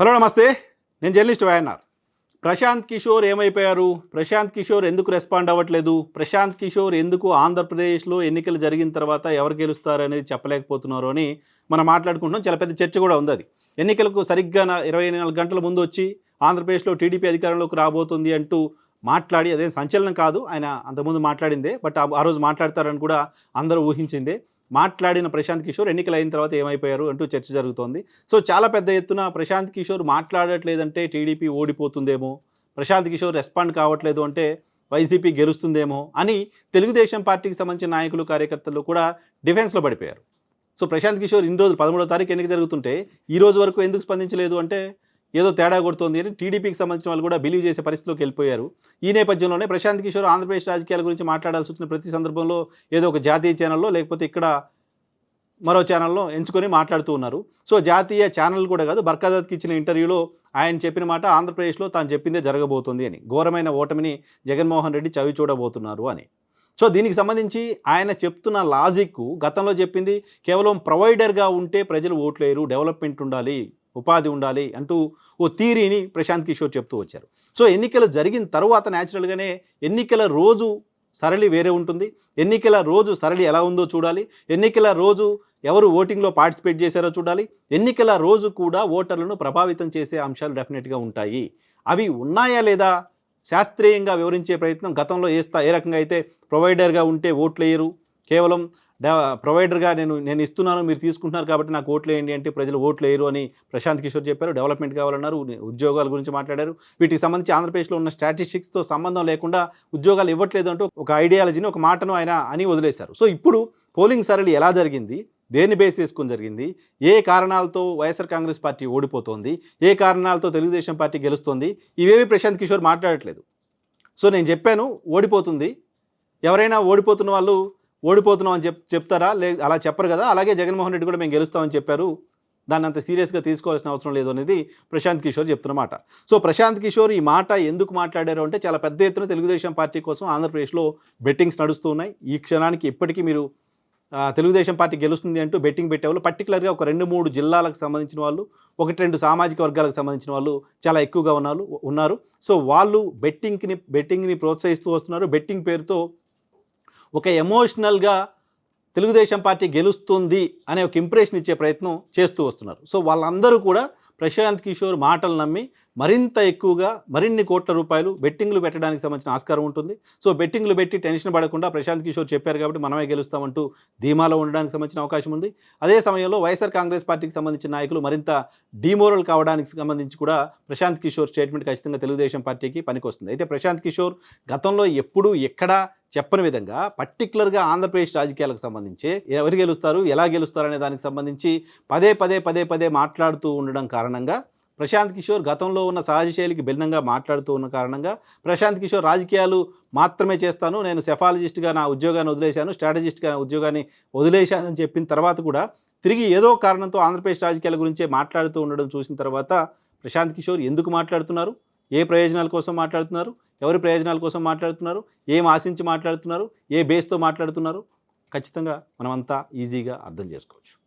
Hello నమస్తే. నేను journalist YNR. Prashanth Kishore ఏమైపోయారు? ప్రశాంత్ కిషోర్ ఎందుకు రెస్పాండ్ అవ్వట్లేదు? ప్రశాంత్ కిషోర్ ఎందుకు ఆంధ్రప్రదేశ్లో ఎన్నికలు జరిగిన తర్వాత ఎవరు గెలుస్తారు అనేది చెప్పలేకపోతున్నారు అని మనం మాట్లాడుకుంటున్నాం. చాలా పెద్ద చర్చ కూడా ఉంది అది. ఎన్నికలకు సరిగ్గా ఇరవై నాలుగు గంటల ముందు వచ్చి ఆంధ్రప్రదేశ్లో టీడీపీ అధికారంలోకి రాబోతుంది అంటూ మాట్లాడి అదేం సంచలనం కాదు. ఆయన అంతకుముందు మాట్లాడిందే బట్ ఆ- ఆ రోజు మాట్లాడతారని కూడా అందరూ ఊహించిందే. మాట్లాడిన ప్రశాంత్ కిషోర్ ఎన్నికలు అయిన తర్వాత ఏమైపోయారు అంటూ చర్చ జరుగుతోంది. సో చాలా పెద్ద ఎత్తున ప్రశాంత్ కిషోర్ మాట్లాడట్లేదంటే టీడీపీ ఓడిపోతుందేమో ప్రశాంత్ కిషోర్ రెస్పాండ్ కావట్లేదు అంటే వైసీపీ గెలుస్తుందేమో అని తెలుగుదేశం పార్టీకి సంబంధించిన నాయకులు కార్యకర్తలు కూడా డిఫెన్స్లో పడిపోయారు. సో ప్రశాంత్ కిషోర్ ఇన్ని రోజులు పదమూడో తారీఖు ఎన్నిక జరుగుతుంటే ఈ రోజు వరకు ఎందుకు స్పందించలేదు అంటే ఏదో తేడా కొడుతోంది అని టీడీపీకి సంబంధించిన వాళ్ళు కూడా బిలీవ్ చేసే పరిస్థితిలోకి వెళ్ళిపోయారు. ఈ నేపథ్యంలోనే ప్రశాంత్ కిషోర్ ఆంధ్రప్రదేశ్ రాజకీయాల గురించి మాట్లాడాల్సి వచ్చిన ప్రతి సందర్భంలో ఏదో ఒక జాతీయ ఛానల్లో లేకపోతే ఇక్కడ మరో ఛానల్లో ఎంచుకొని మాట్లాడుతూ ఉన్నారు. సో జాతీయ ఛానల్ కూడా కాదు బర్కాదత్కి ఇచ్చిన ఇంటర్వ్యూలో ఆయన చెప్పిన మాట ఆంధ్రప్రదేశ్లో తాను చెప్పిందే జరగబోతుంది అని. ఘోరమైన ఓటమిని జగన్మోహన్ రెడ్డి చవి చూడబోతున్నారు అని. సో దీనికి సంబంధించి ఆయన చెప్తున్న లాజిక్ గతంలో చెప్పింది కేవలం ప్రొవైడర్గా ఉంటే ప్రజలు ఓట్లేరు డెవలప్మెంట్ ఉండాలి. ఉపాధి ఉండాలి అంటూ ఓ థీరీని ప్రశాంత్ కిషోర్ చెప్తూ వచ్చారు. సో ఎన్నికలు జరిగిన తర్వాత న్యాచురల్గానే ఎన్నికల రోజు సరళి వేరే ఉంటుంది. ఎన్నికల రోజు సరళి ఎలా ఉందో చూడాలి. ఎన్నికల రోజు ఎవరు ఓటింగ్లో పార్టిసిపేట్ చేశారో చూడాలి. ఎన్నికల రోజు కూడా ఓటర్లను ప్రభావితం చేసే అంశాలు డెఫినెట్గా ఉంటాయి. అవి ఉన్నాయా లేదా శాస్త్రీయంగా వివరించే ప్రయత్నం గతంలో ఏ స్థా ఏ రకంగా అయితే ప్రొవైడర్గా ఉంటే ఓట్లేయరు కేవలం ప్రొవైడర్గా నేను నేను ఇస్తున్నాను మీరు తీసుకుంటున్నారు కాబట్టి నాకు ఓట్లు వేయండి అంటే ప్రజలు ఓట్లు వేయరు అని ప్రశాంత్ కిషోర్ చెప్పారు. డెవలప్మెంట్ కావాలన్నారు ఉద్యోగాల గురించి మాట్లాడారు. వీటికి సంబంధించి ఆంధ్రప్రదేశ్లో ఉన్న స్టాటిస్టిక్స్తో సంబంధం లేకుండా ఉద్యోగాలు ఇవ్వట్లేదు అంటూ ఒక ఐడియాలజీని ఒక మాటను ఆయన అని వదిలేశారు. సో ఇప్పుడు పోలింగ్ సరళి ఎలా జరిగింది? దేన్ని బేస్ చేసుకుని జరిగింది? ఏ కారణాలతో వైఎస్ఆర్ కాంగ్రెస్ పార్టీ ఓడిపోతోంది? ఏ కారణాలతో తెలుగుదేశం పార్టీ గెలుస్తోంది? ఇవేవి ప్రశాంత్ కిషోర్ మాట్లాడట్లేదు. సో నేను చెప్పాను ఓడిపోతుంది. ఎవరైనా ఓడిపోతున్న వాళ్ళు ఓడిపోతున్నాం అని చెప్ చెప్తారా? లే అలా చెప్పరు కదా? అలాగే జగన్మోహన్ రెడ్డి కూడా మేము గెలుస్తామని చెప్పారు. దాన్ని అంత సీరియస్గా తీసుకోవాల్సిన అవసరం లేదు అనేది ప్రశాంత్ కిషోర్ చెప్తున్నమాట సో ప్రశాంత్ కిషోర్ ఈ మాట ఎందుకు మాట్లాడారు అంటే చాలా పెద్ద ఎత్తున తెలుగుదేశం పార్టీ కోసం ఆంధ్రప్రదేశ్లో బెట్టింగ్స్ నడుస్తూ ఉన్నాయి ఈ క్షణానికి ఇప్పటికీ మీరు తెలుగుదేశం పార్టీ గెలుస్తుంది అంటూ బెట్టింగ్ పెట్టేవాళ్ళు. పర్టికులర్గా ఒక రెండు మూడు జిల్లాలకు సంబంధించిన వాళ్ళు ఒకటి రెండు సామాజిక వర్గాలకు సంబంధించిన వాళ్ళు చాలా ఎక్కువగా ఉన్నారు ఉన్నారు. సో వాళ్ళు బెట్టింగ్ని బెట్టింగ్ని ప్రోత్సహిస్తూ వస్తున్నారు. బెట్టింగ్ పేరుతో ఒక ఎమోషనల్గా తెలుగుదేశం పార్టీ గెలుస్తుంది అనే ఒక ఇంప్రెషన్ ఇచ్చే ప్రయత్నం చేస్తూ వస్తున్నారు. సో వాళ్ళందరూ కూడా ప్రశాంత్ కిషోర్ మాటలు నమ్మి మరింత ఎక్కువగా మరిన్ని కోట్ల రూపాయలు బెట్టింగ్లు పెట్టడానికి సంబంధించిన ఆస్కారం ఉంటుంది. సో బెట్టింగ్లు పెట్టి టెన్షన్ పడకుండా ప్రశాంత్ కిషోర్ చెప్పారు కాబట్టి మనమే గెలుస్తామంటూ ధీమాలో ఉండడానికి సంబంధించిన అవకాశం ఉంది. అదే సమయంలో వైఎస్ఆర్ కాంగ్రెస్ పార్టీకి సంబంధించిన నాయకులు మరింత డిమోరల్ కావడానికి సంబంధించి కూడా ప్రశాంత్ కిషోర్ స్టేట్మెంట్ ఖచ్చితంగా తెలుగుదేశం పార్టీకి పనికొస్తుంది. అయితే ప్రశాంత్ కిషోర్ గతంలో ఎప్పుడు ఎక్కడా చెప్పని విధంగా పర్టికులర్గా ఆంధ్రప్రదేశ్ రాజకీయాలకు సంబంధించి ఎవరు గెలుస్తారు ఎలా గెలుస్తారు అనే దానికి సంబంధించి పదే పదే పదే పదే మాట్లాడుతూ ఉండడం కారణంగా ప్రశాంత్ కిషోర్ గతంలో ఉన్న సహజ శైలికి భిన్నంగా మాట్లాడుతూ ఉన్న కారణంగా ప్రశాంత్ కిషోర్ రాజకీయాలు మాత్రమే చేస్తాను నేను సెఫాలజిస్ట్గా నా ఉద్యోగాన్ని వదిలేశాను స్ట్రాటజిస్ట్గా నా ఉద్యోగాన్ని వదిలేశానని చెప్పిన తర్వాత కూడా తిరిగి ఏదో కారణంతో ఆంధ్రప్రదేశ్ రాజకీయాల గురించే మాట్లాడుతూ ఉండడం చూసిన తర్వాత ప్రశాంత్ కిషోర్ ఎందుకు మాట్లాడుతున్నారు? ఏ ప్రయోజనాల కోసం మాట్లాడుతున్నారు? ఎవరి ప్రయోజనాల కోసం మాట్లాడుతున్నారు? ఏం ఆశించి మాట్లాడుతున్నారు? ఏ బేస్తో మాట్లాడుతున్నారు? ఖచ్చితంగా మనమంతా ఈజీగా అర్థం చేసుకోవచ్చు.